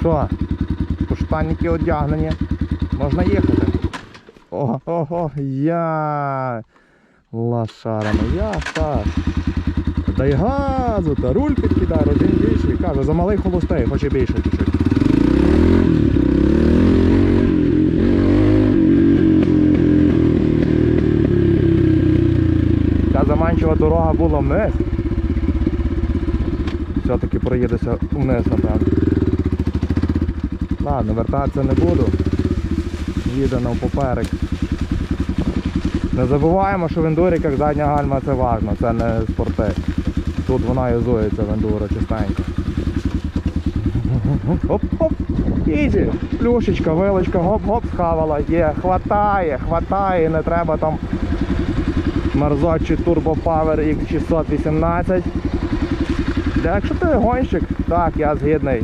Що? Поштанники одягнені. Можна їхати. О, ого, я. Лошара, ну я так. Дай газу, та руль підкидай, один більший. Каже, за малий холостей, хоче більше чуть-чуть. Та заманчива дорога була вниз. Все-таки проїдеться вниз, напевно. Ладно, вертатися не буду. Їде нам поперек. Не забуваємо, що в ендуріках задня гальма це важно, це не спорти. Тут вона юзується в ендуро частенько. Оп-оп. Ізі. Плюшечка, вилочка, гоп-гоп, схавала. Є, хватає, хватає, не треба там мерзочий Turbo Power X618. Якщо ти гонщик, так, я згідний.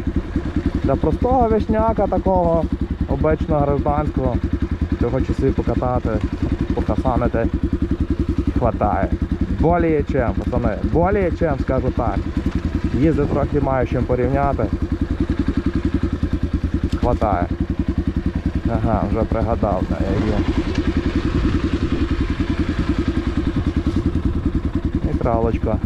Для простого вишняка такого обичного гражданського, що хоче покатати, похасанити, хватає. Боліє чим, пацани, боліє чим, скажу так. Їздив трохи маю чим порівняти. Хватає. Ага, вже пригадав, де я є. Нейтралочка.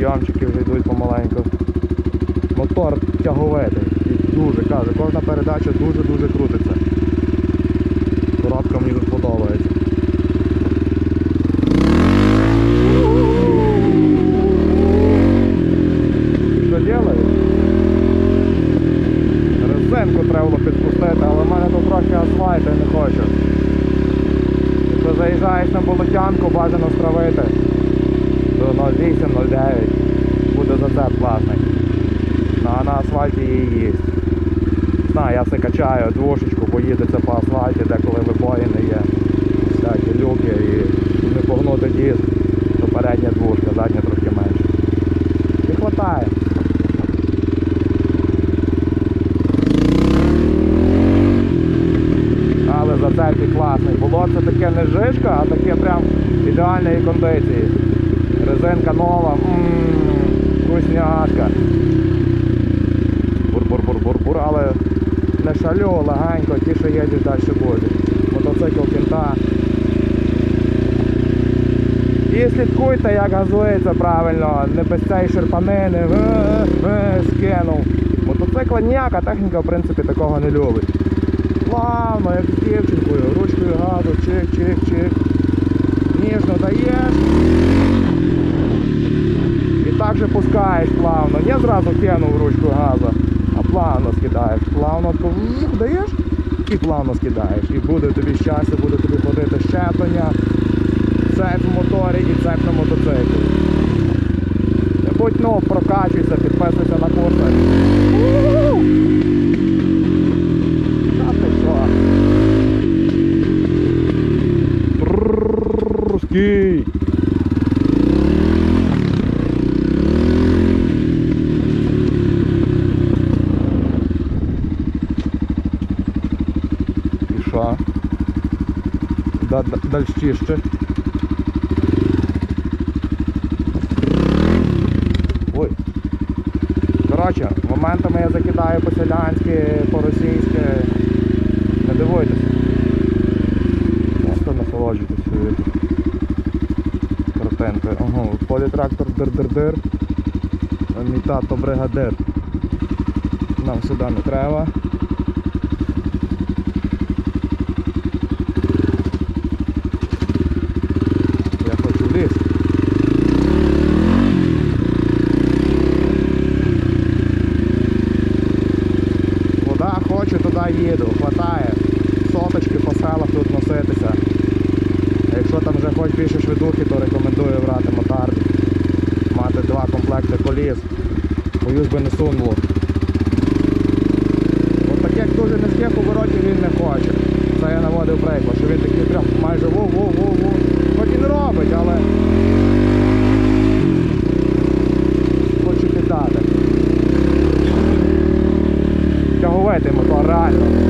Підйомчики вже йдуть помаленьку. Мотор тяговитий. Дуже каже, кожна передача дуже-дуже крутиться. Коробка мені тут подобається. Що делаєш? Резинку треба було підпустити, але в мене тут трохи асфальту і не хочу. Заїжджаєш на болотянку, бажано стравити 0,8-0,9 буде зацеп класний. Ну, а на асфальті її їсть. Знаю, я все качаю двошечку, бо їдеться по асфальті, де коли вибоїни є. Всякі люки і не погнути диск, то передня двушка, задня трохи менше. І хватає. Але зацепі класний. Було це таке не жишка, а таке прям ідеальної кондиції. Резинка нова, ммм, вкусняшка. Бур-бур-бур-бур-бур, але не шалю, легенько, ті, що їдеш далі будуть. Мотоцикл кінта. І слідкуйте, як газується правильно, не без цієї шерпанини, е, е, скинув. Мотоцикла ніяка техніка, в принципі, такого не любить. Плавно, як з дівчинкою, ручкою газу, чик-чик-чик. Ніжно даєш. Так же пускаєш плавно. Не зразу кинув ручку газу, а плавно скидаєш. Плавно даєш і плавно скидаєш. І буде тобі щастя, буде тобі ходити щеплення, цеп в моторі і цеп на мотоциклі. Будь ну, прокачуйся, підписуйся на курси. Та ти що? Да, да, дальщище. Ой. Коротше, моментами я закидаю по-селянськи, по-російськи. Не дивуйтесь. Просто насолоджуйтесь картинкою. Ага, в полі трактор дир-дир-дир. Мій тато бригадир. Нам сюди не треба. Я хочу в ліс. Куди хочу, туди їду. Хватає. Соточки по селах тут носитися. Якщо там вже хоч більше швидухи, то рекомендую брати мотар. Мати два комплекти коліс. Боюсь би не сунуло. От таких дуже низьких поворотів він не хоче. Це я наводив приклад, що він такий прям майже воу-воу-воу-воу. Хоч не робить, але хоче піддати. Тяговитий мотор,